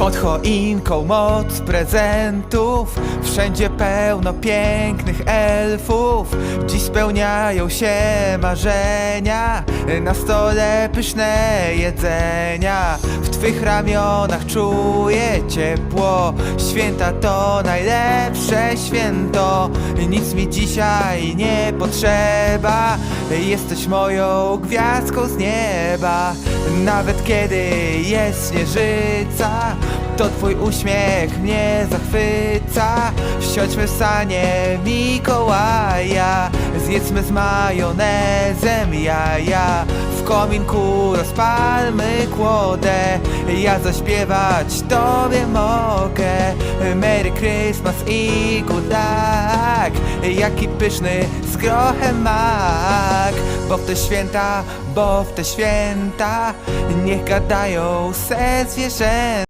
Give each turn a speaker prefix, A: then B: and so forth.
A: Pod choinką moc prezentów. Wszędzie pełno pięknych elfów. Dziś spełniają się marzenia. Na stole pyszne jedzenia. W twych ramionach czuję ciepło. Święta to najlepsze święto. Nic mi dzisiaj nie potrzeba. Jesteś moją gwiazdką z nieba. Nawet kiedy jest śnieżyca To twój uśmiech mnie zachwyca. Wsiądźmy w sanie Mikołaja Zjedzmy z majonezem jaja. W kominku rozpalmy kłodę Ja zaśpiewać tobie mogę. Merry Christmas i good luck. Jaki pyszny z grochem mak. Bo w te święta, bo w te święta Niech gadają se zwierzęta